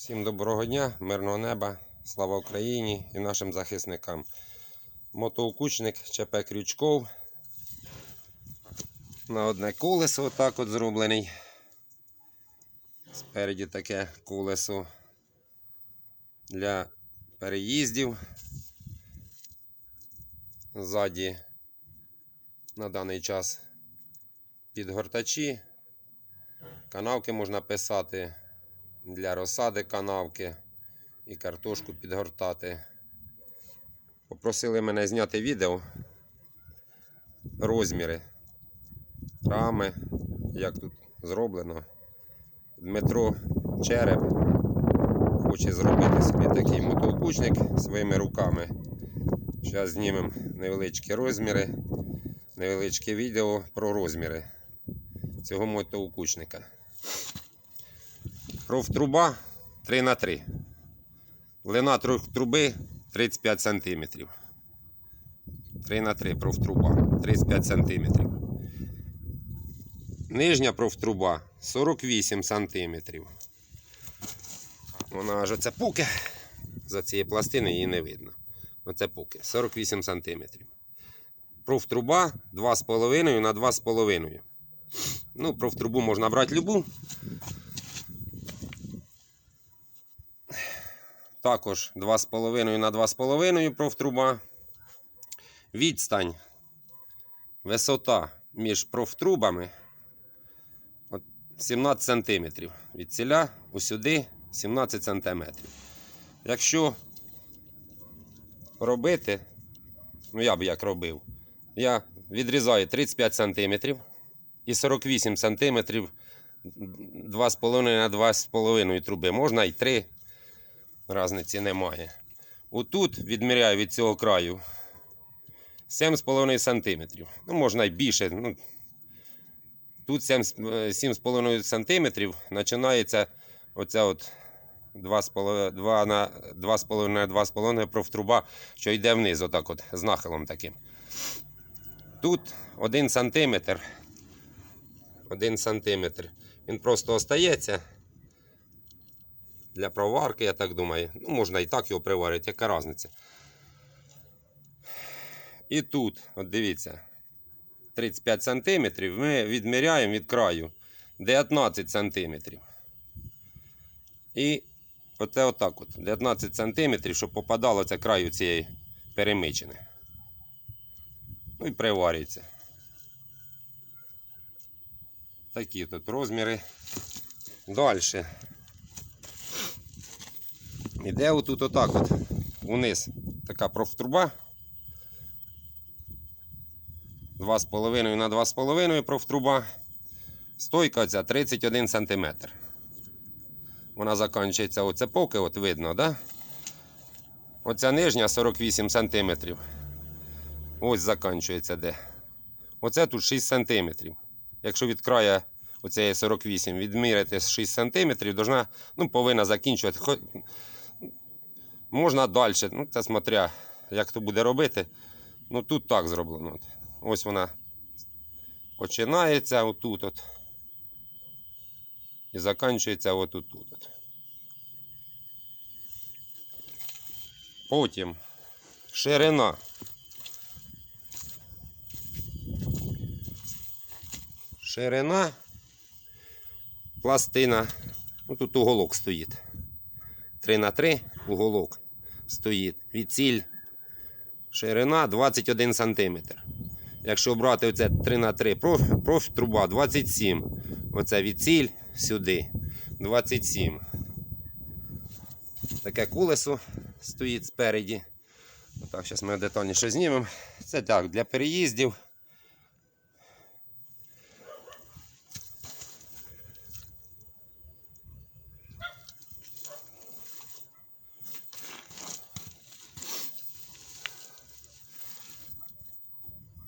Всім доброго дня, мирного неба, слава Україні і нашим захисникам. Мотоукучник ЧП Крючков. На одне колесо отак от зроблений. Спереді таке колесо для переїздів. Ззаді на даний час підгортачі. Канавки можна писати для розсади канавки і картошку підгортати. Попросили мене зняти відео, розміри, рами, як тут зроблено. Дмитро Череп хоче зробити собі такий мотоукучник своїми руками. Зараз знімемо невеличкі розміри, невеличке відео про розміри цього мотоукучника. Профтруба 3 на 3 Длина тру- труби 35 см. 3 на 3 профтруба 35 см. Нижня профтруба 48 см. Вона аж оце пуке. За цієї пластини її не видно. Оце пуке 48 см. Профтруба 2,5 на 2,5. Ну, профтрубу можна брати любу. Також 2,5 на 2,5 профтруба. Відстань, висота між профтрубами от 17 см. Від ціля усюди 17 см. Якщо робити, ну я б як робив, я відрізаю 35 см і 48 см 2,5 на 2,5 труби. Можна і 3 Разниці немає. Отут відміряю від цього краю 7,5 см. Ну, можна й більше. Ну, тут 7 з- е, 7,5 см починається оця от 2,5 2 на 2,5 на 2,5 профтруба, що йде вниз, отак от, з нахилом таким. Тут 1 см. 1 см. Він просто остається для проварки, я так думаю. Ну, можна і так його приварити, яка різниця. І тут, от дивіться, 35 см ми відміряємо від краю 19 см. І оце отак от, 19 см, щоб попадало це краю цієї перемичини. Ну і приварюється. Такі тут розміри. Далі. Іде отут отак от униз така профтруба. 2,5 на 2,5 профтруба. Стойка ця 31 см. Вона закінчується оце поки, от видно, да? Оця нижня 48 см. Ось закінчується де. Оце тут 6 см. Якщо від краю оцеї 48 відміряти 6 см, должна, ну, повинна закінчувати. Можна далі, ну це смотря, як хто буде робити. Ну тут так зроблено. Ось вона починається отут от. І закінчується отут. От. Потім ширина. Ширина. Пластина. Ну, тут уголок стоїть. 3 на 3 уголок стоїть. Відціль ширина 21 см. Якщо брати оце 3 на 3 проф, труба 27. Оце відціль сюди 27. Таке колесо стоїть спереді. Так, зараз ми детальніше знімемо. Це так, для переїздів. –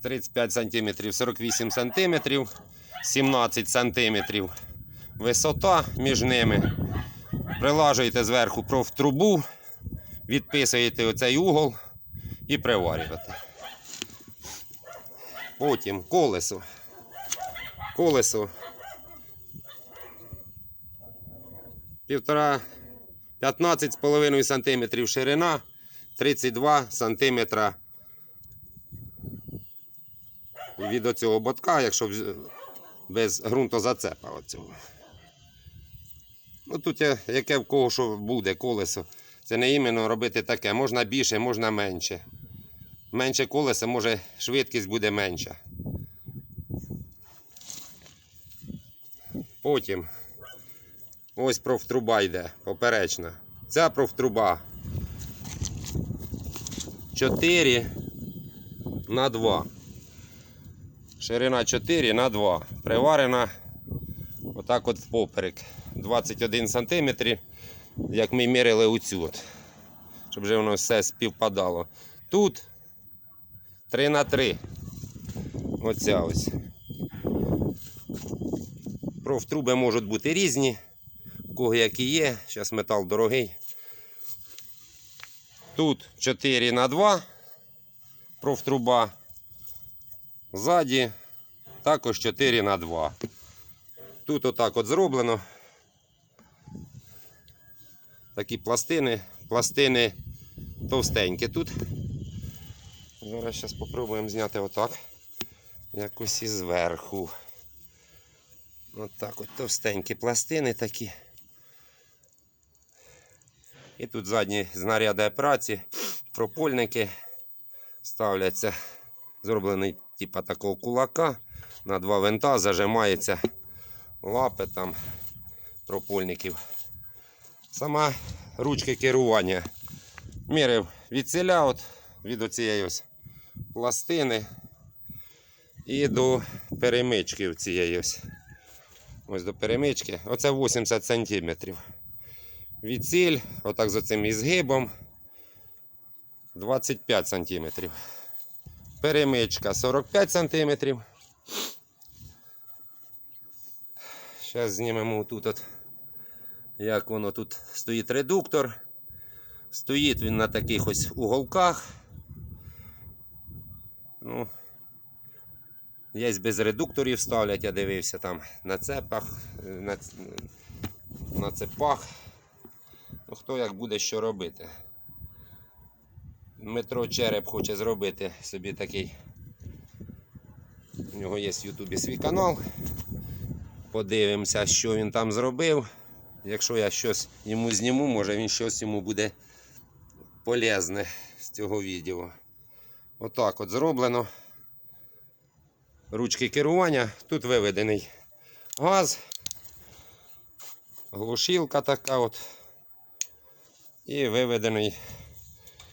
35 см, 48 см, 17 см висота між ними. Прилажуєте зверху профтрубу, відписуєте оцей угол і приварюєте. Потім колесо. Колесо. Півтора 15,5 см ширина, 32 см від оцього ботка, якщо без ґрунтозацепа оцього. Ну тут яке в кого що буде колесо. Це не іменно робити таке. Можна більше, можна менше. Менше колеса, може швидкість буде менша. Потім ось профтруба йде, поперечна. Ця профтруба 4 на 2. Ширина 4 на 2. Приварена отак от впоперек. 21 см, як ми міряли оцю от. Щоб вже воно все співпадало. Тут 3 на 3. Оця ось. Профтруби можуть бути різні. У кого які є. Зараз метал дорогий. Тут 4 на 2 профтруба. Ззаді також 4 на 2. Тут отак от зроблено. Такі пластини. Пластини товстенькі тут. Зараз зараз спробуємо зняти отак. Якось із зверху. Отак от товстенькі пластини такі. І тут задні знаряди праці, пропольники ставляться. Зроблений типа такого кулака. На два винта зажимається лапи там пропольників. Сама ручки керування. Мірив від ціля, от, від оцієї ось пластини і до перемички цієї ось. Ось до перемички. Оце 80 сантиметрів. Від ціль, отак з оцим ізгибом 25 сантиметрів. Перемичка 45 сантиметрів. Зараз знімемо тут, от, як воно тут стоїть редуктор. Стоїть він на таких ось уголках. Ну, Є без редукторів ставлять, я дивився там на цепах, на, на цепах. Ну, хто як буде що робити. Дмитро Череп хоче зробити собі такий. У нього є в Ютубі свій канал. Подивимося, що він там зробив. Якщо я щось йому зніму, може він щось йому буде полезне з цього відео. Отак от зроблено. Ручки керування. Тут виведений газ, глушилка така от. І виведений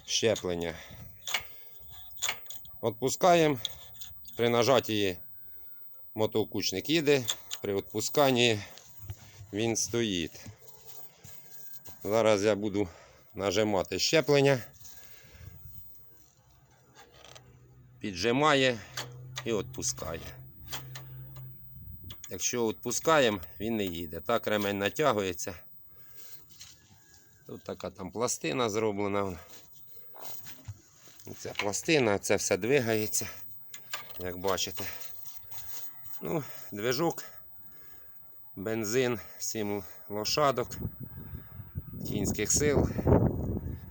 щеплення. Отпускаємо. При нажатті мотокучник їде, при відпусканні він стоїть. Зараз я буду нажимати щеплення. Піджимає і відпускає. Якщо відпускаємо, він не їде. Так ремень натягується. Тут така там пластина зроблена. Це пластина, це все двигається, як бачите. Ну, движок, бензин, 7 лошадок, кінських сил,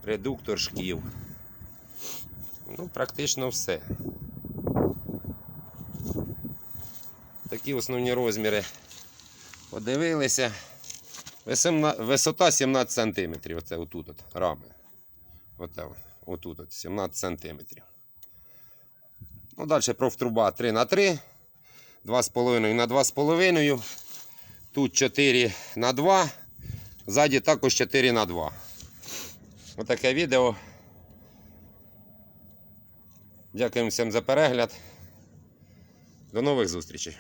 редуктор шків. Ну, практично все. Такі основні розміри. Подивилися. Висота 17 см. Оце отут от рами. Оце, отут от 17 см. Ну, далі профтруба 3 на 3 2,5 на 2,5. Тут 4 на 2. Ззаді також 4 на 2. Отаке відео. Дякуємо всім за перегляд. До нових зустрічей.